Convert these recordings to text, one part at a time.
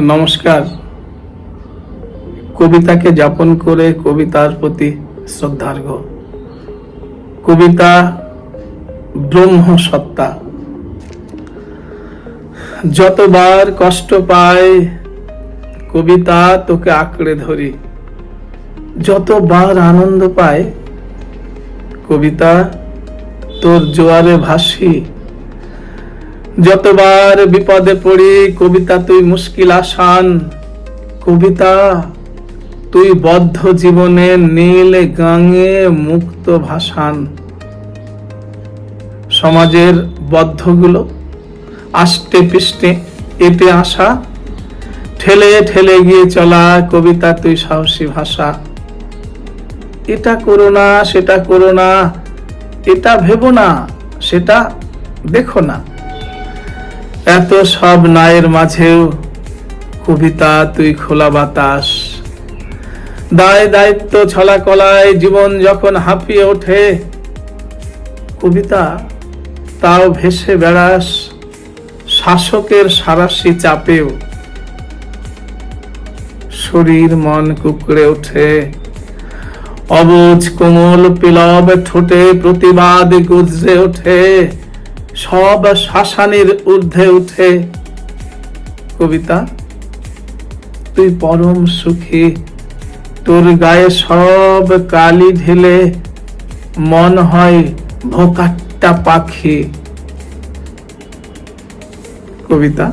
নমস্কার। কবিতাকে যাপন করে কবিতার প্রতি শ্রদ্ধার্ঘ। কবিতা ব্রহ্ম সত্তা যতবার কষ্ট পায় কবিতা তোকে আঁকড়ে ধরি। যতবার আনন্দ পায় কবিতা তোর জোয়ারে ভাসি। যতবার বিপদে পড়ি, কবিতা তুই মুশকিল আসান। কবিতা, তুই বদ্ধ জীবনে নীল গাঙে মুক্ত ভাসান। সমাজের বদ্ধগুলো, আষ্টে পিষ্টে এতে আসা। ঠেলে ঠেলে গিয়ে চলা কবিতা তুই সাহসী ভাষা। এটা করো না, সেটা করো না, এটা ভেবো না, সেটা দেখো না। এত সব নায়ের মাঝেও কবিতা তুই খোলা বাতাস। দায় দায়িত্ব ছলা কলায় জীবন যখন হাঁপিয়ে ওঠে, কবিতা তাও ভেসে বেড়াস শাসকের সারাশি চাপেও। শরীর মন কুকড়ে ওঠে অবুজ কোমল পিলব ঠোঁটে প্রতিবাদ গুজরে ওঠে। সব শাসানির ঊর্ধ্বে উঠে, কবিতা, তুই পরম সুখী, তোর গায়ে সব কালি ঢেলে, মন হয় ভোকাট্টা পাখি। কবিতা,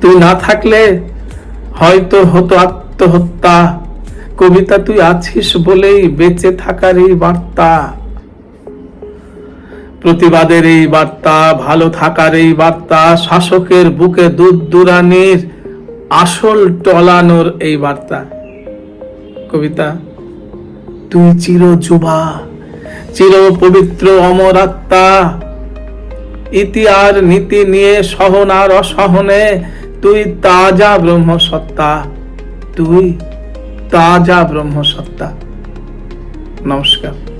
তুই না থাকলে হয়তো হতো আত্মহত্যা। কবিতা, তুই আছিস বলেই বেঁচে থাকার এই বার্তা। প্রতিবাদের এই বার্তা, ভালো থাকার এই বার্তা, শাসকের বুকে দূর দূরানির আসল টলানোর এই বার্তা। কবিতা, তুই চির যুবা, চির পবিত্র অমর আত্মা ইতি আর নীতি নিয়ে সহন আর অসহনে, তুই তাজা ব্রহ্ম সত্তা তুই তাজা ব্রহ্ম সত্তা নমস্কার।